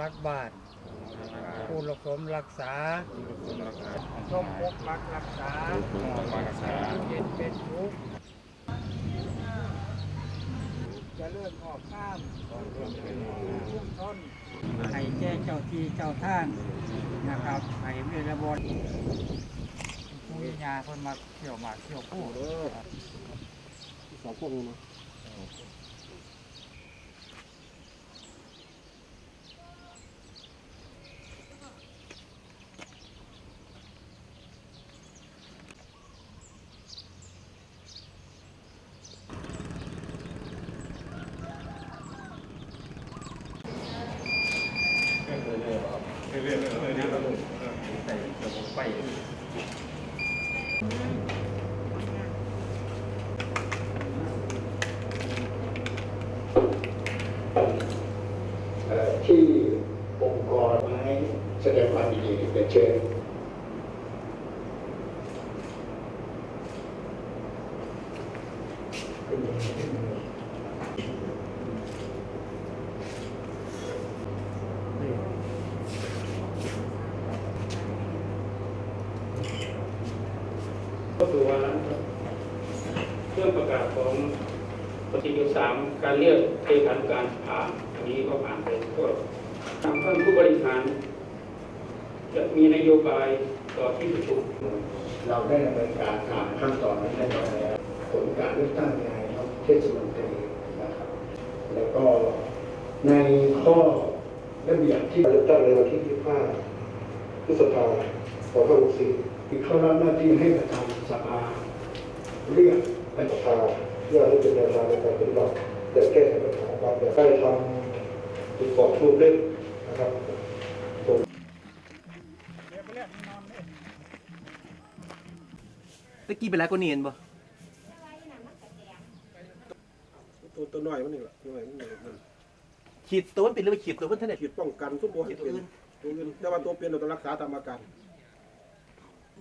รักบ้านผู้รักสมรักษาส้มปกปักรักษาเย็นเป็นทุกข์จะเลื่อนออกข้ามชุ่มต้นให้แจ้งเจ้าที่เจ้าท่านนะครับให้เวรบนผู้ยาคนมาเขี่ยวหมาเขี่ยวผู้สองพวกนี้นะ เอ่อที่องค์กรไม้แสดงความยินดีเป็นเชิญก็คือ ว่าเรื่องประกาศของปฏิยุสามการเลือกเลขานุการผ่านอันนี้ก็ผ่านไปก็ทางท่านผู้บริหาร จะมีนโยบายต่อที่ประชุมเราได้ดำเนินการตามขั้นตอนนั้นเรียบร้อยแล้วผลการเลือกตั้งนายกเทศมนตรีนะครับ แล้วก็ในข้อระเบียบที่เลือกตั้งในวันที่ 25พฤษภาคม2564 มีข้อรับหน้าที่ให้ประธานสภาเรียกไปสภาเพื่อให้เป็นแนวทางในการปฏิบัติและแก้ไขปัญหาบางอย่างได้ทำจุดบอกรูปเล่มนะครับตะกี้เป็นไรก็เนียนบ่ตัวตัวน้อยมันนี่แหละน้อยมันนี่มันขีดตัวมันเป็นหรือไม่ขีดตัวมันเท่าไหร่ขีดป้องกันทุกโบให้เป็นตัวอื่นแต่ว่าตัวเป็นเราต้องรักษาตามอาการ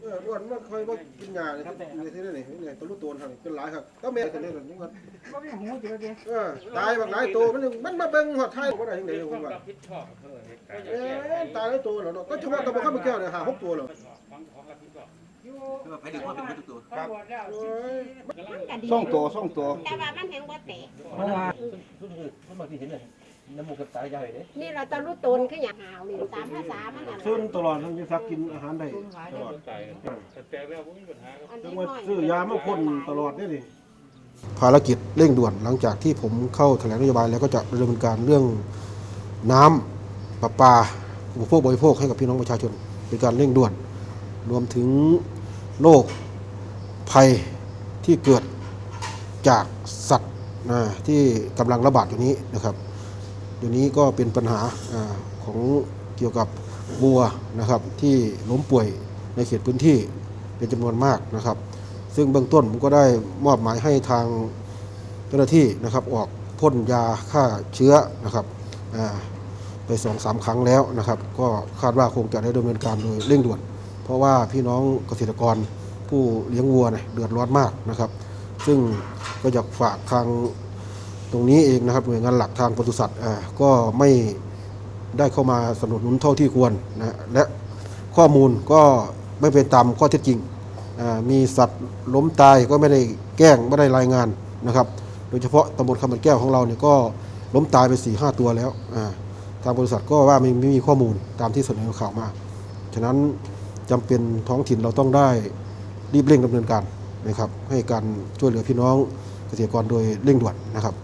เอออ้วนมันค่อยว่ากินยาเลยที่นี่ที่นี่นี่ตัวรู้ตัวทางเป็นหลายครับก็แม่กันนี่แหละนี่มันก็มีหูเจอเดียเออตายบางหลายตัวมันยังมันมาเบิ่งหัวไทยบ่ได้ยังไงผมว่าเอ๊ะตายหลายตัวแล้วเนาะก็เฉพาะตัวบ่เข้าไปแก้วเนี่ยหาหกตัวแล้วไปดึงว่าเป็นวัตถุตัวครับโอ้ยส่องตัวส่องตัวแต่ว่ามันแหงบ่แตกเพราะว่ามันบางทีเห็นเลย น้ำมูกกับตาใหญ่เลยนี่เราต้องรู้ตนคืออย่างหาวนี่ตามภาษามันน่ะซุนตลอดทั้งจะสักกินอาหารได้ตลอดอันจันี้งน้ว่าอยซื้อยามาพ่นตลอดได้ดิภารกิจเร่งด่วนหลังจากที่ผมเข้าแถลงนโยบายแล้วก็จะดำเนินการเรื่องน้ำประปาอุปโภคบริโภคให้กับพี่น้องประชาชน เป็นการเร่งด่วน รวมถึงโรคภัยที่เกิดจากสัตว์นะที่กำลังระบาดอยู่นี้นะครับ เดี๋ยวนี้ก็เป็นปัญหาอของเกี่ยวกับวัวนะครับที่ล้มป่วยในเขตพื้นที่เป็นจำนวนมากนะครับ ซึ่งเบื้องต้นผมก็ได้มอบหมายให้ทางเจ้าหน้าที่นะครับออกพ่นยาฆ่าเชื้อนะครับไปสองสามครั้งแล้วนะครับ ก็คาดว่าคงจะได้ดำเนินการโดยเร่งด่วน เพราะว่าพี่น้องเกษตรกรผู้เลี้ยงวัวเนี่ยเดือดร้อนมากนะครับ ซึ่งก็อยากฝากทาง ตรงนี้เองนะครับหน่วยงานหลักทางปศุสัตว์ก็ไม่ได้เข้ามาสนับสนุนเท่าที่ควรนะและข้อมูลก็ไม่เป็นตามข้อเท็จจริง มีสัตว์ล้มตายก็ไม่ได้แกล้งไม่ได้รายงานนะครับ โดยเฉพาะตำบลคำมันแก้วของเราเนี่ยก็ล้มตายไป4ี่ห้าตัวแล้วอ่าทางบริษัทก็ว่าไม่ไม่มีข้อมูลตามที่เสนอข่าวมา ฉะนั้นจำเป็นท้องถิ่นเราต้องได้รีบเร่งดำเนินการนะครับให้การช่วยเหลือพี่น้องเกษตรกรโดยเร่งด่วนนะครับ